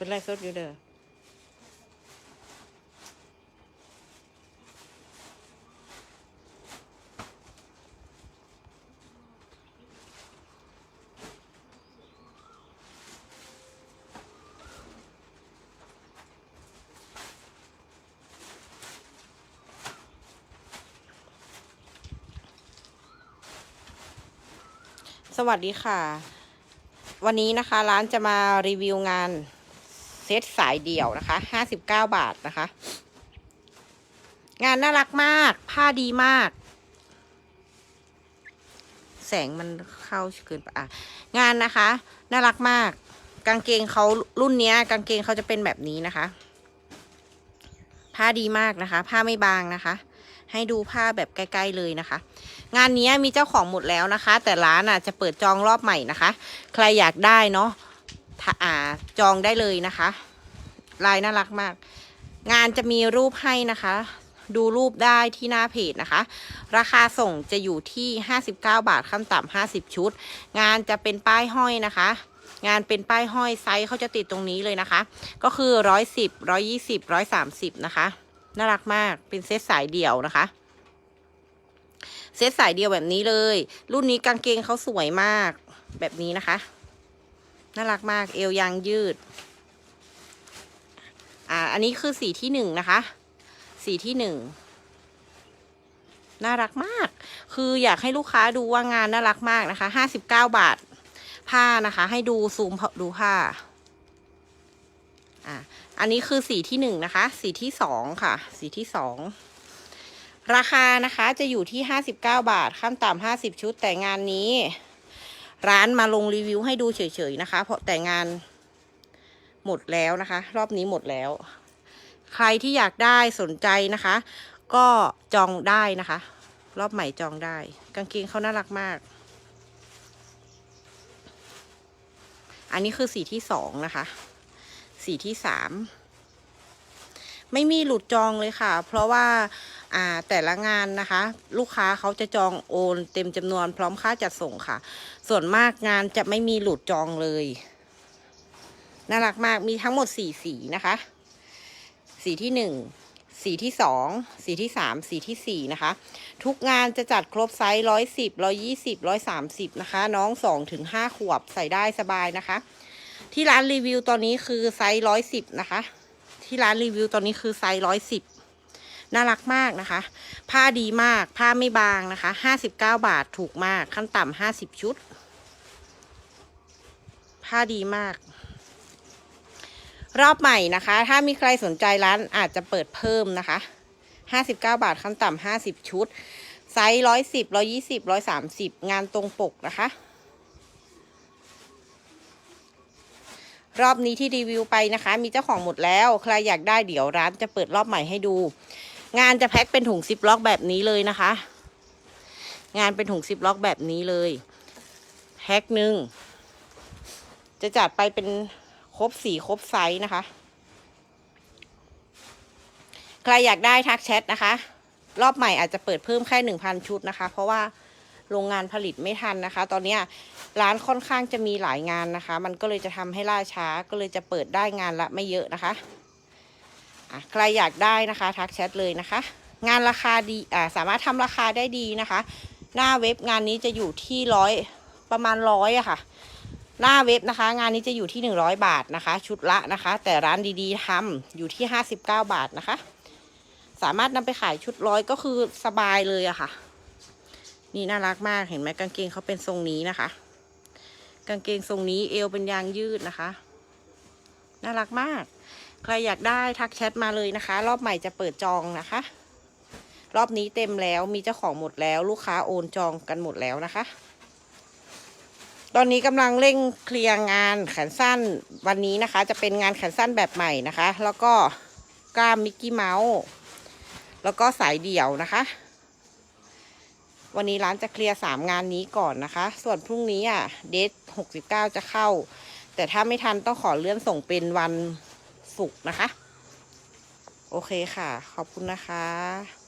เป็นไรสดอยู่เด้อสวัสดีค่ะ วันนี้นะคะร้านจะมารีวิวงาน เซตสายเดี่ยวนะคะห้าสิบเก้าบาทนะคะ งานน่ารักมาก ผ้าดีมาก แสงมันเข้าเกินไปอะ งานนะคะ น่ารักมาก กางเกงเขารุ่นเนี้ย กางเกงเขาจะเป็นแบบนี้นะคะ ผ้าดีมากนะคะ ผ้าไม่บางนะคะให้ดูผ้าแบบใกล้ ๆ เลยนะคะ งานนี้มีเจ้าของหมดแล้วนะคะ แต่ร้านอะจะเปิดจองรอบใหม่นะคะ ใครอยากได้เนาะ จองได้เลยนะคะ ลายน่ารักมาก งานจะมีรูปให้นะคะ ดูรูปได้ที่หน้าเพจนะคะ ราคาส่งจะอยู่ที่ 59 บาทขั้นต่ำ50 ชุด งานจะเป็นป้ายห้อยนะคะงานเป็นป้ายห้อยไซส์เขาจะติดตรงนี้เลยนะคะ ก็คือ110 120 130นะคะ น่ารักมากเป็นเซตสายเดี่ยวนะคะ เซตสายเดียวแบบนี้เลย รุ่นนี้กางเกงเขาสวยมากแบบนี้นะคะ น่ารักมากเอวยางยืด อ่า อันนี้คือสีที่หนึ่งนะคะ สีที่หนึ่งน่ารักมาก คืออยากให้ลูกค้าดูว่างานน่ารักมากนะคะห้าสิบเก้าบาท ผ้านะคะ ให้ดูซูมดูผ้า อ่าอันนี้คือสีที่หนึ่งนะคะ สีที่สองค่ะ สีที่สองราคานะคะจะอยู่ที่59บเก้าบาท ขั้นต่ำ50ชุดแต่งานนี้ ร้านมาลงรีวิวให้ดูเฉยๆนะคะ เพราะแต่งานหมดแล้วนะคะ รอบนี้หมดแล้ว ใครที่อยากได้สนใจนะคะ ก็จองได้นะคะ รอบใหม่จองได้ กางเกงเขาน่ารักมาก อันนี้คือสีที่สองนะคะ สีที่สามไม่มีหลุดจองเลยค่ะ เพราะว่า แต่ละงานนะคะ ลูกค้าเขาจะจองโอนเต็มจำนวนพร้อมค่าจัดส่งค่ะ ส่วนมากงานจะไม่มีหลุดจองเลย น่ารักมากมีทั้งหมดสี่สีนะคะ สีที่หนึ่งสีที่สองสีที่สามสีที่สี่นะคะ ทุกงานจะจัดครบไซส์ร้อยสิบร้อยี่สิบร้อยสามสิบนะคะ น้องสองถึงห้าขวบใส่ได้สบายนะคะ ที่ร้านรีวิวตอนนี้คือไซส์ร้อยสิบนะคะ ที่ร้านรีวิวตอนนี้คือไซส์ร้อยสิบ น่ารักมากนะคะ ผ้าดีมาก ผ้าไม่บางนะคะห้าสิบเก้าบาทถูกมาก ขั้นต่ำห้าสิบชุด ผ้าดีมาก รอบใหม่นะคะ ถ้ามีใครสนใจร้านอาจจะเปิดเพิ่มนะคะห้าสิบเก้าบาทขั้นต่ำห้าสิบชุด ไซส์ร้อยสิบร้อยี่สิบร้อยสามสิบงานตรงปกนะคะรอบนี้ที่รีวิวไปนะคะ มีเจ้าของหมดแล้ว ใครอยากได้เดี๋ยวร้านจะเปิดรอบใหม่ให้ดู งานจะแพ็คเป็นถุงซิปล็อกแบบนี้เลยนะคะ งานเป็นถุงซิปล็อกแบบนี้เลย แพ็คหนึ่งจะจัดไปเป็นครบสีครบไซส์นะคะ ใครอยากได้ทักแชทนะคะ รอบใหม่อาจจะเปิดเพิ่มแค่หนึ่งพันชุดนะคะ เพราะว่าโรงงานผลิตไม่ทันนะคะ ตอนนี้ร้านค่อนข้างจะมีหลายงานนะคะ มันก็เลยจะทำให้ล่าช้าก็เลยจะเปิดได้งานละไม่เยอะนะคะ อะใครอยากได้นะคะทักแชทเลยนะคะ งานราคาดีอ่าสามารถทำราคาได้ดีนะคะ หน้าเว็บงานนี้จะอยู่ที่ร้อยประมาณร้อยอะค่ะ หน้าเว็บนะคะ งานนี้จะอยู่ที่หนึ่งร้อยบาทนะคะ ชุดละนะคะ แต่ร้านดีๆทำอยู่ที่ห้าสิบเก้าบาทนะคะ สามารถนำไปขายชุดร้อยก็คือสบายเลยอะค่ะ นี่น่ารักมากเห็นไหมกางเกงเขาเป็นทรงนี้นะคะ กางเกงทรงนี้เอวเป็นยางยืดนะคะ น่ารักมาก ใครอยากได้ทักแชทมาเลยนะคะ รอบใหม่จะเปิดจองนะคะ รอบนี้เต็มแล้วมีเจ้าของหมดแล้ว ลูกค้าโอนจองกันหมดแล้วนะคะ ตอนนี้กำลังเร่งเคลียร์งานแขนสั้นวันนี้นะคะ จะเป็นงานแขนสั้นแบบใหม่นะคะ แล้วก็กล้ามมิกกี้เมาส์แล้วก็สายเดี่ยวนะคะ วันนี้ร้านจะเคลียร์สามงานนี้ก่อนนะคะ ส่วนพรุ่งนี้อะเดทหกสิบเก้าจะเข้า แต่ถ้าไม่ทันต้องขอเลื่อนส่งเป็นวัน สุกนะคะ โอเคค่ะ ขอบคุณนะคะ